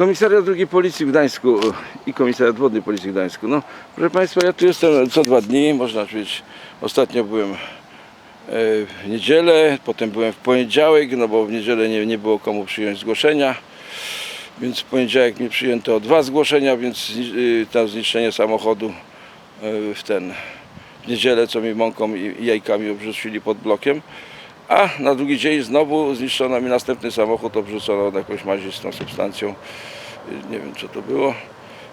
Komisariat II Policji w Gdańsku i Komisariat Wodny Policji w Gdańsku. No, proszę Państwa, ja tu jestem co dwa dni, można powiedzieć. Ostatnio byłem e, w niedzielę, potem byłem w poniedziałek, no bo w niedzielę nie, nie było komu przyjąć zgłoszenia. Więc w poniedziałek mi przyjęto dwa zgłoszenia, więc y, tam zniszczenie samochodu w ten w niedzielę, co mi mąką i jajkami obrzucili pod blokiem. A na drugi dzień znowu zniszczono mi następny samochód, obrzucono jakąś mazistą substancją. Nie wiem co to było.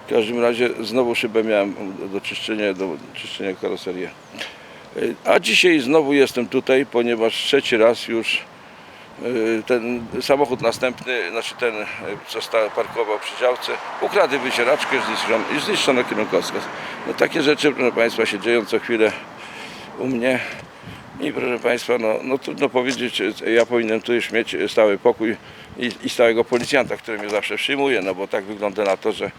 W każdym razie znowu szybę miałem do czyszczenia, do czyszczenia karoserię. Y, A dzisiaj znowu jestem tutaj, ponieważ trzeci raz już Y, ten samochód następny, znaczy ten, y, co sta- parkował przy działce, ukradł wycieraczkę i zniszczono kierunkowskaz. No takie rzeczy, proszę Państwa, się dzieją co chwilę u mnie. I proszę Państwa, no, no trudno powiedzieć, y, ja powinienem tu już mieć stały pokój i, i stałego policjanta, który mnie zawsze przyjmuje, no bo tak wygląda na to, że,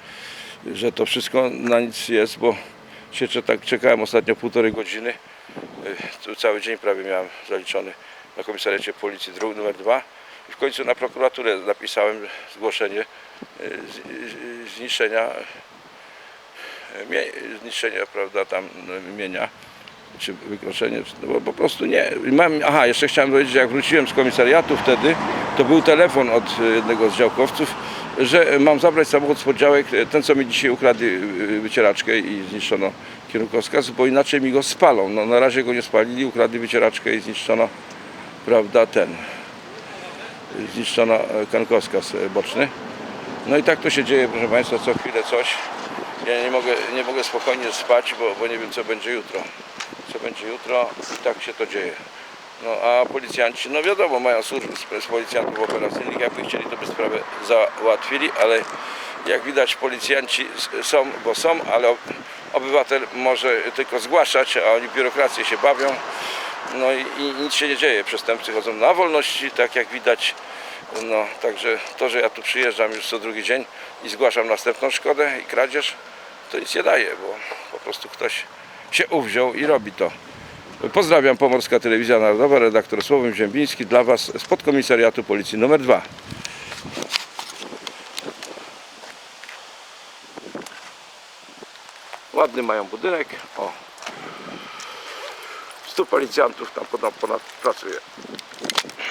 że to wszystko na nic jest, bo się tak czekałem ostatnio półtorej godziny, tu cały dzień prawie miałem zaliczony na komisariacie policji dróg numer 2 i w końcu na prokuraturę napisałem zgłoszenie zniszczenia zniszczenia prawda tam no, mienia czy wykroczenie, no bo po prostu nie. Mam, aha, jeszcze chciałem powiedzieć, że jak wróciłem z komisariatu wtedy, to był telefon od y, jednego z działkowców, że mam zabrać samochód z poddziałek, y, ten co mi dzisiaj ukradli y, wycieraczkę i zniszczono kierunkowskaz, bo inaczej mi go spalą. No, na razie go nie spalili, ukradli wycieraczkę i zniszczono, prawda, ten, zniszczono e, kierunkowskaz e, boczny. No i tak to się dzieje, proszę Państwa, co chwilę coś. Ja nie mogę, nie mogę spokojnie spać, bo, bo nie wiem co będzie jutro. Co będzie jutro i tak się to dzieje. No a policjanci, no wiadomo, mają służby z, policjantów operacyjnych, jakby chcieli, to by sprawę załatwili, ale jak widać policjanci są, bo są, ale ob- obywatel może tylko zgłaszać, a oni biurokrację się bawią. No i, i nic się nie dzieje. Przestępcy chodzą na wolności, tak jak widać. No, także to, że ja tu przyjeżdżam już co drugi dzień i zgłaszam następną szkodę i kradzież, to nic nie daje, bo po prostu ktoś się uwziął i robi to. Pozdrawiam Pomorska Telewizja Narodowa, redaktor Słowem Ziembiński dla Was z podkomisariatu Policji numer 2. Ładny mają budynek. O. 100 policjantów tam ponad, ponad pracuje.